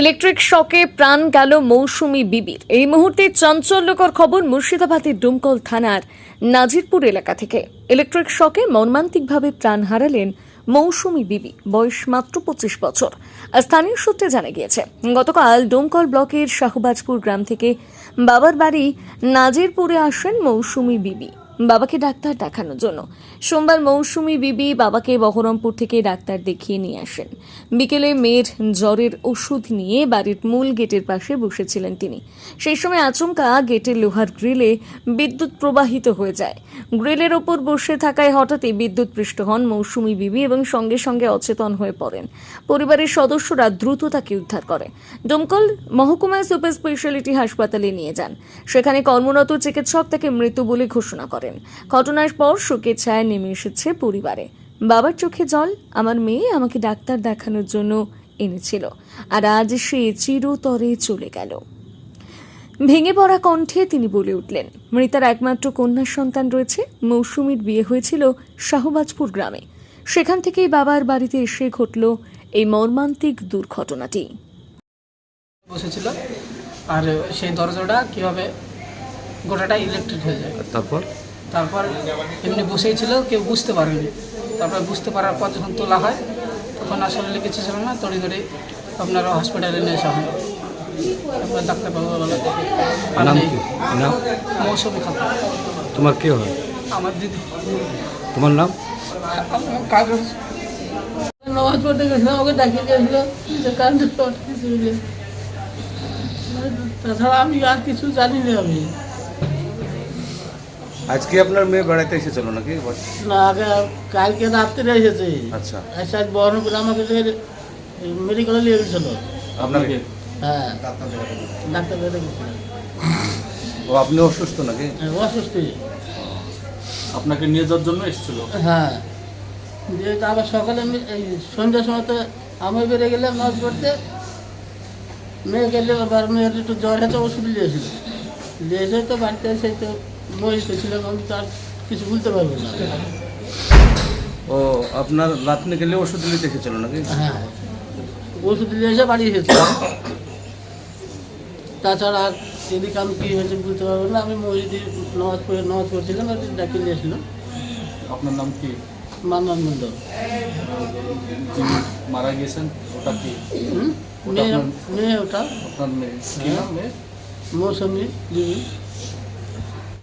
Electric শকে প্রাণ গেল মৌসুমি বিবির। এই মুহূর্তে চাঞ্চল্যকর খবর মুর্শিদাবাদের ডুমকল থানার নাজিরপুর এলাকা থেকে। ইলেকট্রিক শকে মর্মান্তিকভাবে প্রাণ হারালেন মৌসুমি বিবি, বয়স মাত্র পঁচিশ বছর। স্থানীয় সূত্রে জানা গিয়েছে, গতকাল ডোমকল ব্লকের শাহবাজপুর গ্রাম থেকে বাবার বাড়ি নাজিরপুরে আসেন মৌসুমি বিবি। বাবাকে ডাক্তার দেখানোর জন্য। সোমবার মৌসুমি বিবি বাবাকে বহরমপুর থেকে ডাক্তার দেখিয়ে নিয়ে আসেন। বিকেলে মেয়ের জ্বরের ওষুধ নিয়ে বাড়ির মূল গেটের পাশে বসেছিলেন তিনি। সেই সময় আচমকা গেটের লোহার গ্রিলে বিদ্যুৎ প্রবাহিত হয়ে যায়। গ্রিলের ওপর বসে থাকায় হঠাৎই বিদ্যুৎ পৃষ্ঠ হন মৌসুমি বিবি এবং সঙ্গে সঙ্গে অচেতন হয়ে পড়েন। পরিবারের সদস্যরা দ্রুত তাকে উদ্ধার করে। দমকল মহকুমায় সুপার স্পেশালিটি হাসপাতালে নিয়ে যান। সেখানে কর্মরত চিকিৎসক তাকে মৃত বলে ঘোষণা করেন। ঘটনার পর শোকের ছায়া নেমে এসেছে পরিবারে। বাবার চোখে জল আমার মেয়ে আমাকে ডাক্তার দেখানোর জন্য এনেছিল। আর আজ সে চিরতরে চলে গেল। ভেঙে পড়া কণ্ঠে তিনি বলে উঠলেন মৃতার একমাত্র কন্যা সন্তান রয়েছে মৌসুমীর বিয়ে হয়েছিল শাহবাজপুর গ্রামে। সেখান থেকেই বাবার বাড়িতে এসে ঘটল এই মর্মান্তিক দুর্ঘটনাটি। বসেছিল আর সেই দরজাটা কীভাবে গোটাটা ইলেকট্রিক হয়ে যায়। তারপর? তারপর এমনি বসেই ছিল কেউ বুঝতে পারেনি। তারপর বুঝতে পারার পর যখন তোলা হয় তখন আসলে কিছু ছিল না তড়ি ধরে আপনার হসপিটালে নিয়ে আসা হয়। তারপর ডাক্তারবাবু বলে আর নাম কি? নাম? মৌসুমি খাতা তোমার কে হয়? আমার দিদি। তোমার নাম? কাগজ। নামাজ পড়তে গেছিলাম ওকে ডাকিয়ে তাছাড়া আমি আর কিছু জানি না আমি। আজকে আপনার মেয়ে বেড়াতে এসেছিল নাকি? না আগে কালকে রাত্রে এসেছে। আচ্ছা। এসে আজ বহরমপুর আমাকে মেডিকেলে নিয়ে গেছিল। আপনাকে? হ্যাঁ। ডাক্তার দেখে গেছিল। ও আপনি অসুস্থ নাকি? হ্যাঁ, অসুস্থ। আপনাকে নিয়ে যাওয়ার জন্য এসেছিল? হ্যাঁ। দিয়ে আবার সকালে আমি এই সন্ধ্যার সময় তো আমি বেরিয়ে গেলাম নাচ করতে। মেয়ে গেলে আবার মেয়ের একটু জ্বর হয়েছে ওষুধ নিয়েছিল নিয়ে এসে তো বাড়িতে এসে তো মরিত ছিলাম আমি তো আর কিছু বলতে পারব না। ও আপনার রাত্রে গেলে ওষুধ নিতে এসেছিল নাকি? হ্যাঁ। ওষুধ নিয়ে এসে বাড়ি এসেছি। তাছাড়া এদিকে আমি কী হয়েছে বলতে পারব না। আমি মসজিদে নামাজ পড়ে নামাজ পড়ছিলাম আর ডাকি নিয়েছিলাম আপনার নাম কি? মান্নান মন্ডল যিনি মারা গিয়েছেন ওটা কি? মেয়ে ওটা। আপনার মেয়ে। মেয়ে? মৌসুমি দিদি